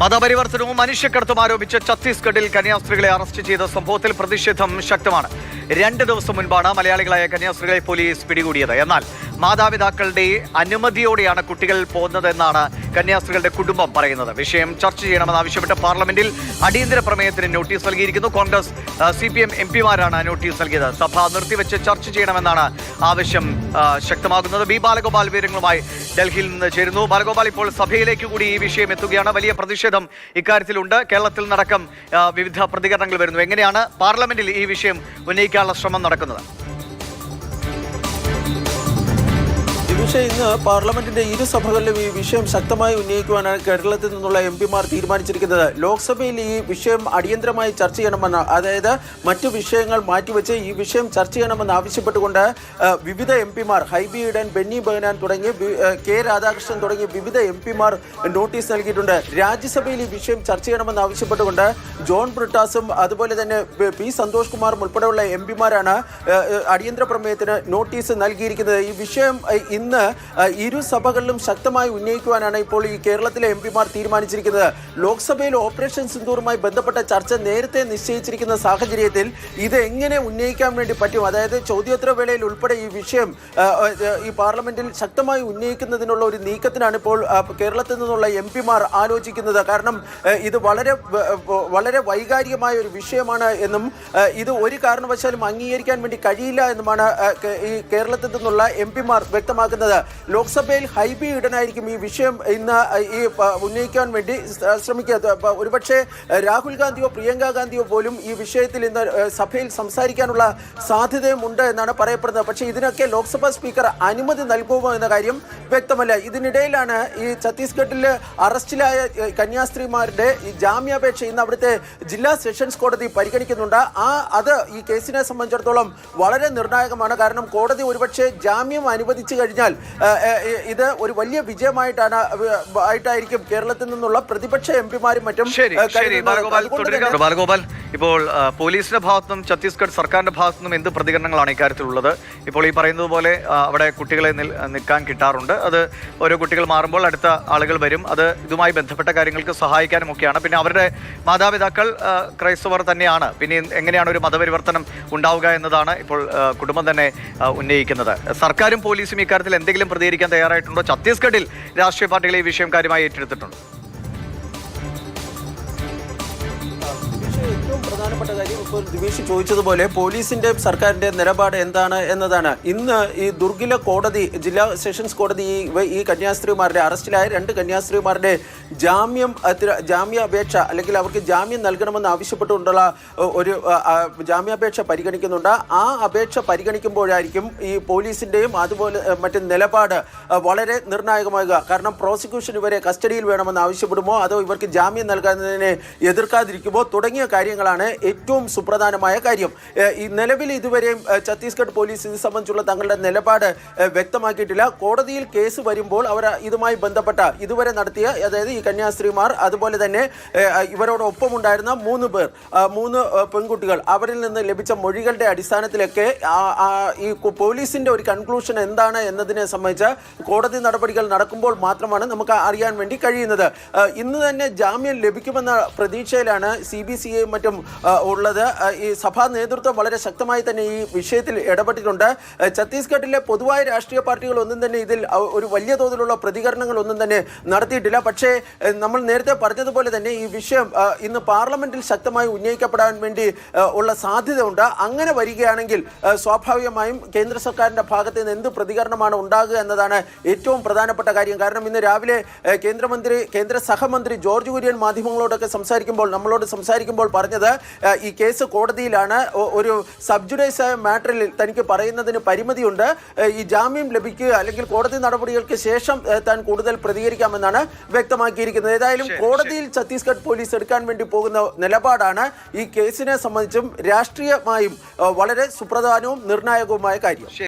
മതപരിവർത്തനവും മനുഷ്യക്കടത്തും ആരോപിച്ച് ഛത്തീസ്ഗഡിൽ കന്യാസ്ത്രീകളെ അറസ്റ്റ് ചെയ്ത സംഭവത്തിൽ പ്രതിഷേധം ശക്തമാണ്. രണ്ട് ദിവസം മുൻപാണ് മലയാളികളായ കന്യാസ്ത്രീകളെ പോലീസ് പിടികൂടിയത്. എന്നാൽ മാതാപിതാക്കളുടെ അനുമതിയോടെയാണ് കുട്ടികൾ പോകുന്നതെന്നാണ് കന്യാസ്ത്രീകളുടെ കുടുംബം പറയുന്നത്. വിഷയം ചർച്ച ചെയ്യണമെന്ന് ആവശ്യപ്പെട്ട് പാർലമെന്റിൽ അടിയന്തര പ്രമേയത്തിന് നോട്ടീസ് നൽകിയിരിക്കുന്നു. Congress C P M M പിമാരാണ് notice നൽകിയത്. സഭ നിർത്തിവെച്ച് ചർച്ച ചെയ്യണമെന്നാണ് ആവശ്യം ശക്തമാകുന്നത്. ബി. ബാലഗോപാൽ വിവരങ്ങളുമായി ഡൽഹിയിൽ നിന്ന് ചേരുന്നു. ബാലഗോപാൽ ഇപ്പോൾ സഭയിലേക്ക് കൂടി ഈ വിഷയം എത്തുകയാണ്. വലിയ പ്രതിഷേധം ഇക്കാര്യത്തിലുണ്ട്. കേരളത്തിൽ നടക്കം വിവിധ പ്രതികരണങ്ങൾ വരുന്നു. എങ്ങനെയാണ് പാർലമെന്റിൽ ഈ വിഷയം ഉന്നയിക്കാനുള്ള ശ്രമം നടക്കുന്നത്? ദിവിഷ ഇന്ന് പാർലമെന്റിന്റെ ഇരു സഭകളിലും ഈ വിഷയം ശക്തമായി ഉന്നയിക്കുവാനാണ് കേരളത്തിൽ നിന്നുള്ള എം പിമാർ തീരുമാനിച്ചിരിക്കുന്നത്. ലോക്സഭയിൽ ഈ വിഷയം അടിയന്തരമായി ചർച്ച ചെയ്യണമെന്ന് അതായത് മറ്റു വിഷയങ്ങൾ മാറ്റിവെച്ച് ഈ വിഷയം ചർച്ച ചെയ്യണമെന്ന് ആവശ്യപ്പെട്ടുകൊണ്ട് വിവിധ എം പിമാർ ഹൈബി ഈഡൻ ബെന്നി ബഹനാൻ തുടങ്ങി കെ രാധാകൃഷ്ണൻ തുടങ്ങി വിവിധ എം പിമാർ നോട്ടീസ് നൽകിയിട്ടുണ്ട്. രാജ്യസഭയിൽ ഈ വിഷയം ചർച്ച ചെയ്യണമെന്ന് ആവശ്യപ്പെട്ടുകൊണ്ട് ജോൺ ബ്രിട്ടാസും അതുപോലെ തന്നെ പി- സന്തോഷ് കുമാറും ഉൾപ്പെടെയുള്ള എം പിമാരാണ് അടിയന്തര പ്രമേയത്തിന് നോട്ടീസ് നൽകിയിരിക്കുന്നത്. ഈ വിഷയം ഏഹ്, ഇന്ന് ഇരു സഭകളിലും ശക്തമായി ഉന്നയിക്കുവാനാണ് ഇപ്പോൾ ഈ കേരളത്തിലെ എം പിമാർ തീരുമാനിച്ചിരിക്കുന്നത്. ലോക്സഭയിൽ ഓപ്പറേഷൻ സിന്ദൂറുമായി ബന്ധപ്പെട്ട ചർച്ച നേരത്തെ നിശ്ചയിച്ചിരിക്കുന്ന സാഹചര്യത്തിൽ ഇത് എങ്ങനെ ഉന്നയിക്കാൻ വേണ്ടി പറ്റും? അതായത് ചോദ്യോത്തര വേളയിൽ ഉൾപ്പെടെ ഈ വിഷയം ഈ പാർലമെന്റിൽ ശക്തമായി ഉന്നയിക്കുന്നതിനുള്ള ഒരു നീക്കത്തിനാണ് ഇപ്പോൾ കേരളത്തിൽ നിന്നുള്ള എം പിമാർ ആലോചിക്കുന്നത്. കാരണം ഇത് വളരെ വളരെ വൈകാരികമായ ഒരു വിഷയമാണ് എന്നും ഇത് ഒരു കാരണവശാലും അംഗീകരിക്കാൻ വേണ്ടി കഴിയില്ല എന്നുമാണ് ഈ കേരളത്തിൽ നിന്നുള്ള എം പിമാർ വ്യക്തമാക്കുന്നത്. ലോക്സഭയിൽ ഹൈബി ഈ വിഷയം ഇന്ന് ഈ ഉന്നയിക്കാൻ വേണ്ടി ശ്രമിക്കുക. ഒരുപക്ഷെ രാഹുൽ ഗാന്ധിയോ പ്രിയങ്ക ഗാന്ധിയോ പോലും ഈ വിഷയത്തിൽ ഇന്ന് സഭയിൽ സംസാരിക്കാനുള്ള സാധ്യതയും ഉണ്ട് എന്നാണ് പറയപ്പെടുന്നത്. പക്ഷേ ഇതിനൊക്കെ ലോക്സഭാ സ്പീക്കർ അനുമതി നൽകുമോ എന്ന കാര്യം വ്യക്തമല്ല. ഇതിനിടയിലാണ് ഈ ഛത്തീസ്ഗഡിൽ അറസ്റ്റിലായ കന്യാസ്ത്രീമാരുടെ ഈ ജാമ്യാപേക്ഷ ഇന്ന് അവിടുത്തെ ജില്ലാ സെഷൻസ് കോടതി പരിഗണിക്കുന്നുണ്ട്. ആ അത് ഈ കേസിനെ സംബന്ധിച്ചിടത്തോളം വളരെ നിർണായകമാണ്. കാരണം കോടതി ഒരുപക്ഷെ ജാമ്യം അനുവദിച്ചു കഴിഞ്ഞാൽ ഇത് ഒരു വലിയ വിജയമായിട്ടാണ് ആയിട്ടായിരിക്കും കേരളത്തിൽ നിന്നുള്ള പ്രതിപക്ഷ എം പിമാരും മറ്റും. ബാലഗോപാൽ ഇപ്പോൾ പോലീസിന്റെ ഭാഗത്തുനിന്നും ഛത്തീസ്ഗഡ് സർക്കാരിന്റെ ഭാഗത്തുനിന്നും എന്ത് പ്രതികരണങ്ങളാണ് ഇക്കാര്യത്തിലുള്ളത്? ഇപ്പോൾ ഈ പറയുന്നത് പോലെ അവിടെ കുട്ടികളെ നിൽ- നിൽക്കാൻ കിട്ടാറുണ്ട്. അത് ഓരോ കുട്ടികൾ മാറുമ്പോൾ അടുത്ത ആളുകൾ വരും. അത് ഇതുമായി ബന്ധപ്പെട്ട കാര്യങ്ങൾക്ക് സഹായിക്കാനും ഒക്കെയാണ്. പിന്നെ അവരുടെ മാതാപിതാക്കൾ ക്രൈസ്തവർ തന്നെയാണ്. പിന്നെ എങ്ങനെയാണ് ഒരു മതപരിവർത്തനം ഉണ്ടാവുക എന്നതാണ് ഇപ്പോൾ കുടുംബം തന്നെ ഉന്നയിക്കുന്നത്. സർക്കാരും പോലീസും ഇക്കാര്യത്തിൽ എന്തെങ്കിലും പ്രതികരിക്കാൻ തയ്യാറായിട്ടുണ്ടോ? ഛത്തീസ്ഗഡിൽ രാഷ്ട്രീയ പാർട്ടികൾ ഈ വിഷയം കാര്യമായി ഏറ്റെടുത്തിട്ടുണ്ട്. ഏറ്റവും പ്രധാനപ്പെട്ട കാര്യം ഇപ്പോൾ ദിവേഷ് ചോദിച്ചതുപോലെ പോലീസിന്റെ സർക്കാരിന്റെ നിലപാട് എന്താണ് എന്നതാണ്. ഇന്ന് ഈ ദുർഗില കോടതി ജില്ലാ സെഷൻസ് കോടതി ഈ കന്യാസ്ത്രീമാരുടെ അറസ്റ്റിലായ രണ്ട് കന്യാസ്ത്രീമാരുടെ ജാമ്യം ജാമ്യാപേക്ഷ അല്ലെങ്കിൽ അവർക്ക് ജാമ്യം നൽകണമെന്ന് ആവശ്യപ്പെട്ടുകൊണ്ടുള്ള ഒരു ജാമ്യാപേക്ഷ പരിഗണിക്കുന്നുണ്ട്. ആ അപേക്ഷ പരിഗണിക്കുമ്പോഴായിരിക്കും ഈ പോലീസിന്റെയും അതുപോലെ മറ്റു നിലപാട് വളരെ നിർണായകമാകുക. കാരണം പ്രോസിക്യൂഷൻ ഇവരെ കസ്റ്റഡിയിൽ വേണമെന്ന് ആവശ്യപ്പെടുമോ? അതോ ഇവർക്ക് ജാമ്യം നൽകുന്നതിനെ എതിർക്കാതിരിക്കുമോ? തുടങ്ങിയ കാര്യങ്ങളാണ് ഏറ്റവും സുപ്രധാനമായ കാര്യം. ഈ നിലവിൽ ഇതുവരെയും ഛത്തീസ്ഗഡ് പോലീസ് ഇത് സംബന്ധിച്ചുള്ള തങ്ങളുടെ നിലപാട് വ്യക്തമാക്കിയിട്ടില്ല. കോടതിയിൽ കേസ് വരുമ്പോൾ അവർ ഇതുമായി ബന്ധപ്പെട്ട ഇതുവരെ നടത്തിയ അതായത് ഈ കന്യാസ്ത്രീമാർ അതുപോലെ തന്നെ ഇവരോടൊപ്പം ഉണ്ടായിരുന്ന മൂന്ന് പേർ മൂന്ന് പെൺകുട്ടികൾ അവരിൽ നിന്ന് ലഭിച്ച മൊഴികളുടെ അടിസ്ഥാനത്തിലൊക്കെ ഈ പോലീസിന്റെ ഒരു കൺക്ലൂഷൻ എന്താണ് എന്നതിനെ സംബന്ധിച്ച് കോടതി നടപടികൾ നടക്കുമ്പോൾ മാത്രമാണ് നമുക്ക് അറിയാൻ വേണ്ടി കഴിയുന്നത്. ഇന്ന് തന്നെ ജാമ്യം ലഭിക്കുമെന്ന പ്രതീക്ഷയിലാണ് സി ബി സി ഐ മറ്റും ഉള്ളത്. ഈ സഭാ നേതൃത്വം വളരെ ശക്തമായി തന്നെ ഈ വിഷയത്തിൽ ഇടപെട്ടിട്ടുണ്ട്. ഛത്തീസ്ഗഡിലെ പൊതുവായ രാഷ്ട്രീയ പാർട്ടികൾ ഒന്നും തന്നെ ഇതിൽ ഒരു വലിയ തോതിലുള്ള പ്രതികരണങ്ങൾ ഒന്നും തന്നെ നടത്തിയിട്ടില്ല. പക്ഷേ നമ്മൾ നേരത്തെ പറഞ്ഞതുപോലെ തന്നെ ഈ വിഷയം ഇന്ന് പാർലമെന്റിൽ ശക്തമായി ഉന്നയിക്കപ്പെടാൻ വേണ്ടി ഉള്ള സാധ്യതയുണ്ട്. അങ്ങനെ വരികയാണെങ്കിൽ സ്വാഭാവികമായും കേന്ദ്ര സർക്കാരിന്റെ ഭാഗത്ത് നിന്ന് എന്ത് പ്രതികരണമാണ് ഉണ്ടാകുക എന്നതാണ് ഏറ്റവും പ്രധാനപ്പെട്ട കാര്യം. കാരണം ഇന്ന് രാവിലെ കേന്ദ്രമന്ത്രി കേന്ദ്ര സഹമന്ത്രി ജോർജ് കുര്യൻ മാധ്യമങ്ങളോടൊക്കെ സംസാരിക്കുമ്പോൾ നമ്മളോട് സംസാരിക്കുമ്പോൾ പറഞ്ഞത് ഈ കേസ് കോടതിയിലാണ് ഒരു സബ്ജുഡൈസ് ആയ മാറ്ററിൽ തനിക്ക് പറയുന്നതിന് പരിമിതിയുണ്ട്. ഈ ജാമ്യം ലഭിക്കുക അല്ലെങ്കിൽ കോടതി നടപടികൾക്ക് ശേഷം താൻ കൂടുതൽ പ്രതികരിക്കാമെന്നാണ് വ്യക്തമാക്കിയിരിക്കുന്നത്. ഏതായാലും കോടതിയിൽ ഛത്തീസ്ഗഡ് പോലീസ് എടുക്കാൻ വേണ്ടി പോകുന്ന നിലപാടാണ് ഈ കേസിനെ സംബന്ധിച്ചും രാഷ്ട്രീയമായും വളരെ സുപ്രധാനവും നിർണായകവുമായ കാര്യം.